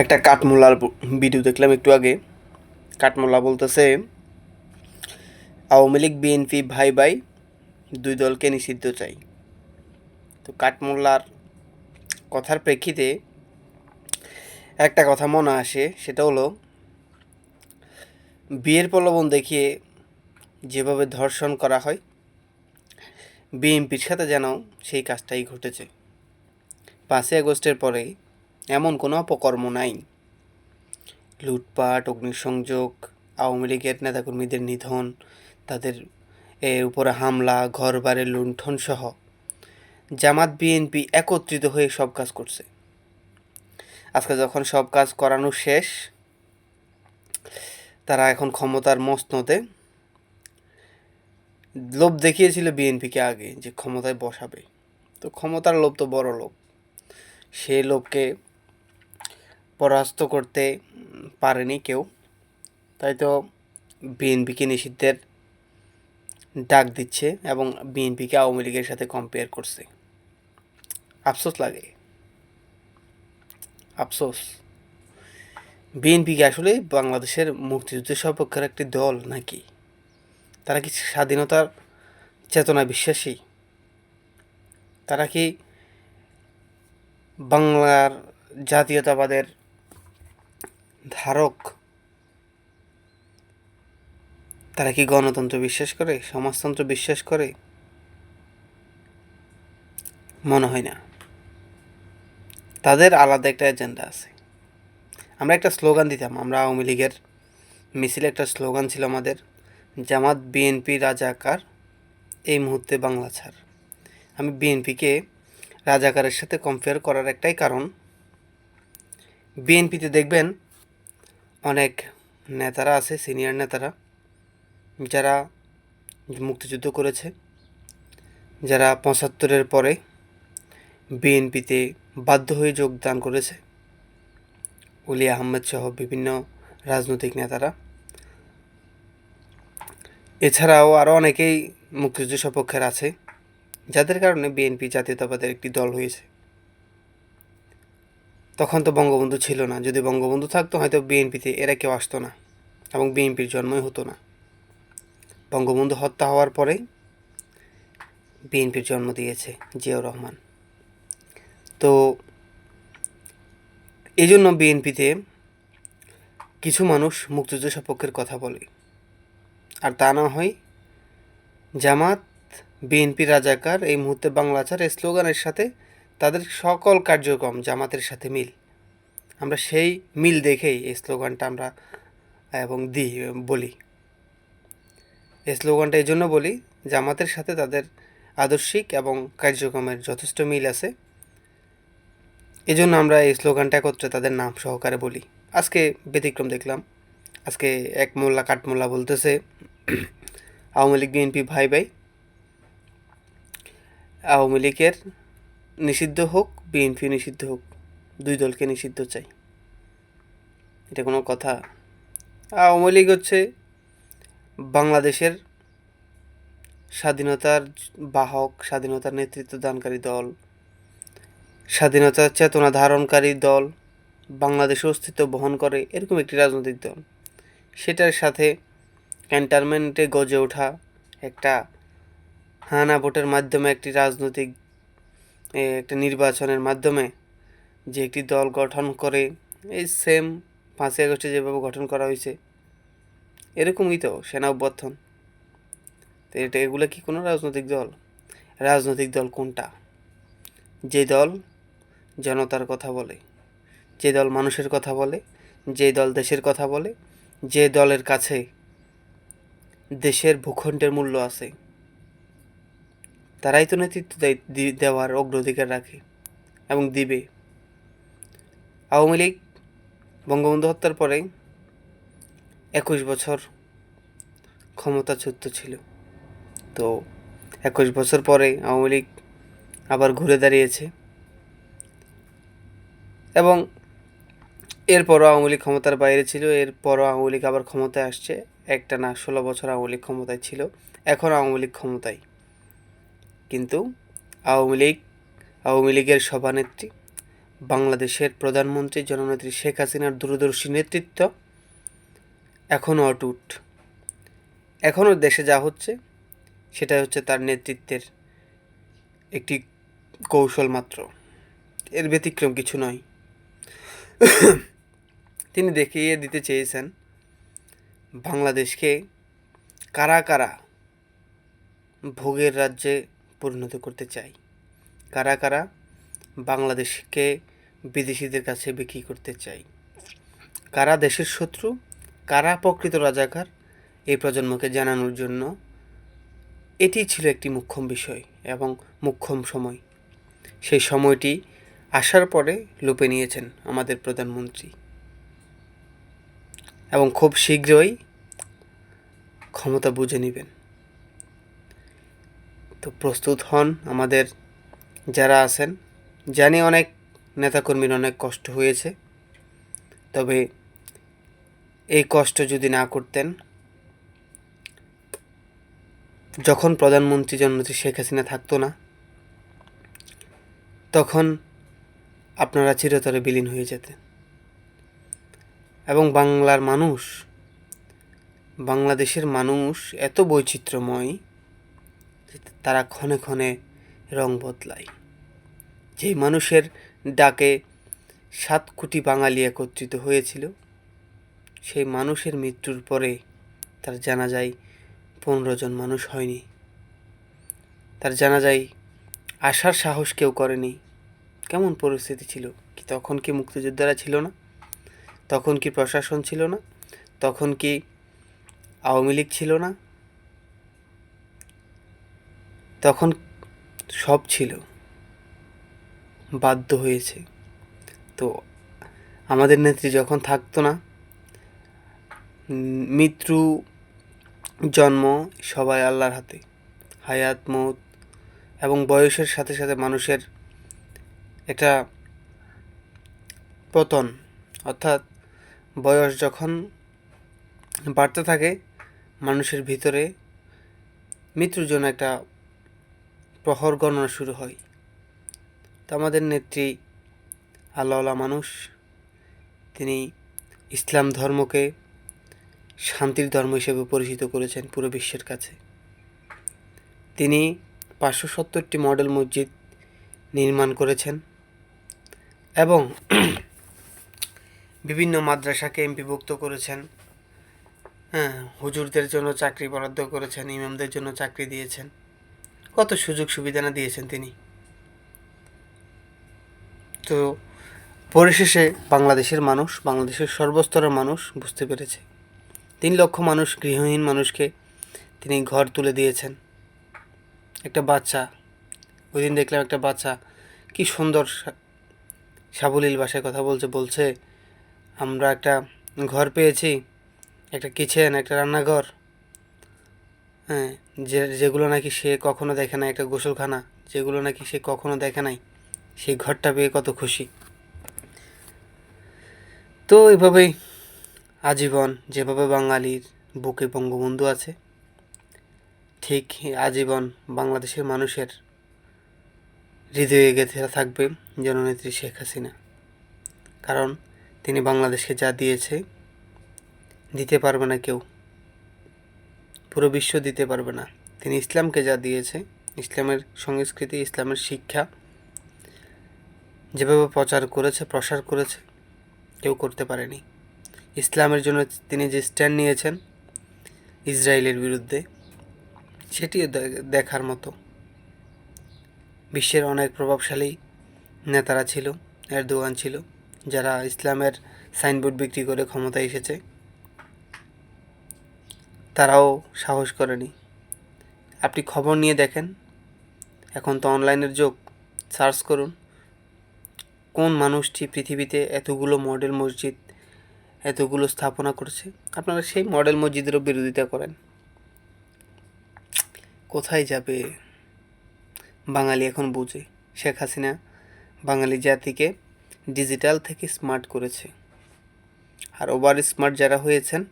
একটা কাঠমোলার ভিডিও দেখলাম একটু আগে। কাঠমোলা বলতেছে, আওয়ামী লীগ, বিএনপি, ভাই ভাই, দুই দলকে নিষিদ্ধ চাই। তো কাঠমোল্লার কথার প্রেক্ষিতে একটা কথা মনে আসে, সেটা হলো, বিয়ের প্রলোভন দেখিয়ে যেভাবে ধর্ষণ করা হয়, বিএনপির সাথে যেন সেই কাজটাই ঘটেছে। পাঁচই আগস্টের পরে এমন কোনো অপকর্ম নাই। লুটপাট, অগ্নিসংযোগ, আওয়ামী লীগের নেতাকর্মীদের নিধন, তাদের এর উপরে হামলা ঘর বাড়ির লুণ্ঠন সহ জামাত, বিএনপি একত্রিত হয়ে সব কাজ করছে। আজকে যখন সব কাজ করানো শেষ, তারা এখন ক্ষমতার মসনদে। লোভ দেখিয়েছিল বিএনপিকে আগে যে ক্ষমতায় বসাবে। তো ক্ষমতার লোভ তো বড় লোভ। সে লোভকে পরাস্ত করতে পারেনি কেউ। তাই তো বিএনপিকে নিষিদ্ধের ডাক দিচ্ছে এবং বিএনপিকে আওয়ামী লীগের সাথে কম্পেয়ার করছে। আফসোস লাগে। আফসোস। বিএনপি কি আসলে বাংলাদেশের মুক্তিযুদ্ধের সপক্ষের একটি দল নাকি? তারা কি স্বাধীনতার চেতনা বিশ্বাসী? তারা কি বাংলার জাতীয়তাবাদের ধারক, তারা কি গণতন্ত্র বিশ্বাস করে, সমাজতন্ত্র বিশ্বাস করে? মনে হয় না। তাদের আলাদা একটা এজেন্ডা আছে। আমরা একটা স্লোগান দিতাম, আমরা আওয়ামী লীগের মিছিলে একটা স্লোগান ছিল আমাদের, জামাত বিএনপি রাজাকার, এই মুহূর্তে বাংলা ছাড়। আমি বিএনপিকে রাজাকারের সাথে কম্পেয়ার করার একটাই কারণ বিএনপিতে দেখবেন অনেক নেতারা আছে সিনিয়র নেতারা, যারা মুক্তিযুদ্ধ করেছে, যারা পঁচাত্তরের পরে বিএনপিতে বাধ্য হয়ে যোগদান করেছে। উলি আহমেদ সহ বিভিন্ন রাজনৈতিক নেতারা। এছাড়াও আরও অনেকেই মুক্তিযুদ্ধ সপক্ষের আছে, যাদের কারণে বিএনপি জাতীয়তাবাদের একটি দল হয়েছে। তখন তো বঙ্গবন্ধু ছিল না। যদি বঙ্গবন্ধু থাকতো, হয়তো বিএনপিতে এরা কেউ আসতো না এবং বিএনপির জন্মই হতো না। বঙ্গবন্ধু হত্যা হওয়ার পরে বিএনপির জন্ম দিয়েছে জিয়াউর রহমান। তো এই জন্য বিএনপিতে কিছু মানুষ মুক্তিযুদ্ধ সপক্ষের কথা বলে। আর তা না হয় জামাত, বিএনপি রাজাকার, এই মুহূর্তে বাংলাচার এই স্লোগানের সাথে তাদের সকল কার্যক্রম জামাতের সাথে মিল। আমরা সেই মিল দেখেই এই স্লোগানটা আমরা, এবং দিই বলি। এই স্লোগানটা এই জন্য বলি, জামাতের সাথে তাদের আদর্শিক এবং কার্যক্রমের যথেষ্ট মিল আছে। এই জন্য আমরা এই স্লোগানটা একত্রে তাদের নাম সহকারে বলি। আজকে ব্যতিক্রম দেখলাম। আজকে এক মোল্লা কাঠমোল্লা বলতেছে, আওয়ামী লীগ বিএনপি ভাই ভাই আওয়ামী লীগের নিষিদ্ধ হোক, বিএনপি নিষিদ্ধ হোক, দুই দলকে নিষিদ্ধ চাই। এটা কোনো কথা। আওয়ামী লীগ হচ্ছে বাংলাদেশের স্বাধীনতার বাহক, স্বাধীনতার নেতৃত্ব দানকারী দল স্বাধীনতার চেতনা ধারণকারী দল বাংলাদেশের অস্তিত্ব বহন করে, এরকম একটি রাজনৈতিক দল। সেটার সাথে ক্যান্টারমেন্টে গজে ওঠা একটা হানা ভোটের মাধ্যমে একটি রাজনৈতিক একটা নির্বাচনের মাধ্যমে যে একটি দল গঠন করে, এই সেম পাঁচই আগস্টে যেভাবে গঠন করা হয়েছে, এরকমই তো সেনা অভ্যর্থন। তো এটা, এগুলো কি কোনো রাজনৈতিক দল? রাজনৈতিক দল কোনটা? যে দল জনতার কথা বলে, যে দল মানুষের কথা বলে, যে দল দেশের কথা বলে, যে দলের কাছে দেশের ভূখণ্ডের মূল্য আছে তারাই তো নেতৃত্ব দেওয়ার অগ্রাধিকার রাখে এবং দিবে। আওয়ামী লীগ বঙ্গবন্ধু হত্যার পরে একুশ বছর ক্ষমতাচ্যুত ছিল। তো একুশ বছর পরে আওয়ামী লীগ আবার ঘুরে দাঁড়িয়েছে এবং এরপরও আওয়ামী লীগ ক্ষমতার বাইরে ছিল, এরপরও আওয়ামী লীগ আবার ক্ষমতায় আসছে। একটা না, ষোলো বছর আওয়ামী লীগ ক্ষমতায় ছিল, এখন আওয়ামী লীগ ক্ষমতায়। কিন্তু আওয়ামী লীগ, আওয়ামী লীগের সভানেত্রী, বাংলাদেশের প্রধানমন্ত্রী জননেত্রী শেখ হাসিনার দূরদর্শী নেতৃত্ব এখনও অটুট। এখনও দেশে যা হচ্ছে সেটা হচ্ছে তার নেতৃত্বের একটি কৌশল মাত্র। এর ব্যতিক্রম কিছু নয়। তিনি দেখিয়ে দিতে চেয়েছেন, বাংলাদেশকে কারা কারা ভোগের রাজ্যে পরিণত করতে চাই। কারা কারা বাংলাদেশকে বিদেশিদের কাছে বিক্রি করতে চাই? কারা দেশের শত্রু? কারা প্রকৃত রাজাকার? এই প্রজন্মকে জানানোর জন্য এটি ছিল একটি মুখ্যম বিষয় এবং মুখ্যম সময়। সেই সময়টি আসার পরে লুপে নিয়েছেন আমাদের প্রধানমন্ত্রী। এবং খুব শীঘ্রই ক্ষমতা বুঝে নেবেন। তো প্রস্তুত হন আমাদের যারা আছেন। জানি অনেক নেতাকর্মীর অনেক কষ্ট হয়েছে, তবে এই কষ্ট যদি না করতেন, যখন প্রধানমন্ত্রী জননেত্রী শেখ হাসিনা থাকতো না, তখন আপনারা চিরতরে বিলীন হয়ে যেতেন। এবং বাংলার মানুষ, বাংলাদেশের মানুষ এত বৈচিত্র্যময় তারা ক্ষণে ক্ষণে রং বদলায়। যেই মানুষের ডাকে সাত কোটি বাঙালি একত্রিত হয়েছিল, সেই মানুষের মৃত্যুর পরে তার জানা যায় পনেরো জন মানুষ হয়নি। তার জানা যায় আসার সাহস কেউ করেনি। কেমন পরিস্থিতি ছিল? কি তখন কি মুক্তিযোদ্ধারা ছিল না? তখন কি প্রশাসন ছিল না? তখন কি আওয়ামী লীগ ছিল না? তখন সব ছিল। বাধ্য হয়েছে। তো আমাদের নেত্রী যখন থাকতো না, মৃত্যু, জন্ম সবাই আল্লাহর হাতে। হায়াত, মত এবং বয়সের সাথে সাথে মানুষের একটা পতন, অর্থাৎ বয়স যখন বাড়তে থাকে, মানুষের ভিতরে মৃত্যুর জন্য একটা প্রহর গণনা শুরু হয়। তো আমাদের নেত্রী আল্লাহওয়ালা মানুষ, তিনি ইসলাম ধর্মকে শান্তির ধর্ম হিসেবে পরিচিত করেছেন পুরো বিশ্বের কাছে। তিনি পাঁচশো সত্তরটি মডেল মসজিদ নির্মাণ করেছেন এবং বিভিন্ন মাদ্রাসাকে এমপিভুক্ত করেছেন। হ্যাঁ হুজুরদের জন্য চাকরি বরাদ্দ করেছেন, ইমামদের জন্য চাকরি দিয়েছেন। কত সুযোগ সুবিধা না দিয়েছেন তিনি। তো পরিশেষে বাংলাদেশের মানুষ, বাংলাদেশের সর্বস্তরের মানুষ বুঝতে পেরেছে। তিন লক্ষ মানুষ, গৃহহীন মানুষকে তিনি ঘর তুলে দিয়েছেন। একটা বাচ্চা ওই দিন দেখলাম একটা বাচ্চা কি সুন্দর সাবলীল ভাষায় কথা বলছে বলছে, আমরা একটা ঘর পেয়েছি, একটা কিচেন, একটা রান্নাঘর হ্যাঁ যে, যেগুলো নাকি সে কখনো দেখে নাই, একটা গোসলখানা, যেগুলো নাকি সে কখনো দেখে নাই, সেই ঘরটা পেয়ে কত খুশি। তো এভাবেই আজীবন যেভাবে বাঙালির বুকে বঙ্গবন্ধু আছে, ঠিক আজীবন বাংলাদেশের মানুষের হৃদয়ে গেঁথে থাকবে জননেত্রী শেখ হাসিনা। কারণ তিনি বাংলাদেশকে যা দিয়েছে, দিতে পারবে না কেউ। পুরো বিশ্ব দিতে পারবে না। তিনি ইসলামকে যা দিয়েছে, ইসলামের সংস্কৃতি, ইসলামের শিক্ষা, যেভাবে প্রচার করেছে, প্রসার করেছে, কেউ করতে পারেনি। ইসলামের জন্য তিনি যে স্ট্যান্ড নিয়েছেন, ইসরায়েলের বিরুদ্ধে, সেটিও দেখার মতো। বিশ্বের অনেক প্রভাবশালী নেতারা ছিল এর এরদোয়ান ছিল, যারা ইসলামের সাইনবোর্ড বিক্রি করে ক্ষমতায় এসেছে। তারাও সাহস করেনি। আপনি খবর নিয়ে দেখেন। এখন তো অনলাইনের যোগ। সার্চ করুন। কোন মানুষটি পৃথিবীতে এতগুলো মডেল মসজিদ, এতগুলো স্থাপনা করছে? আপনারা সেই মডেল মসজিদেরও বিরোধিতা করেন। কোথায় যাবে? বাঙালি এখন বুঝে। শেখ হাসিনা বাঙালি জাতিকে ডিজিটাল থেকে স্মার্ট করেছে। আর ওভার স্মার্ট যারা হয়েছেন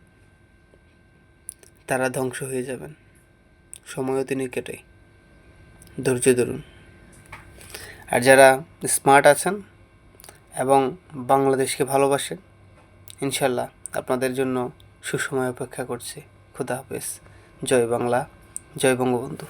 তারা ধ্বংস হয়ে যাবেন। সময়ও তিনি কেটে। ধৈর্য ধরুন। আর যারা স্মার্ট আছেন এবং বাংলাদেশকে ভালোবাসেন, ইনশাল্লাহ আপনাদের জন্য সুসময় অপেক্ষা করছে। খুদা হাফেজ। জয় বাংলা, জয় বঙ্গবন্ধু।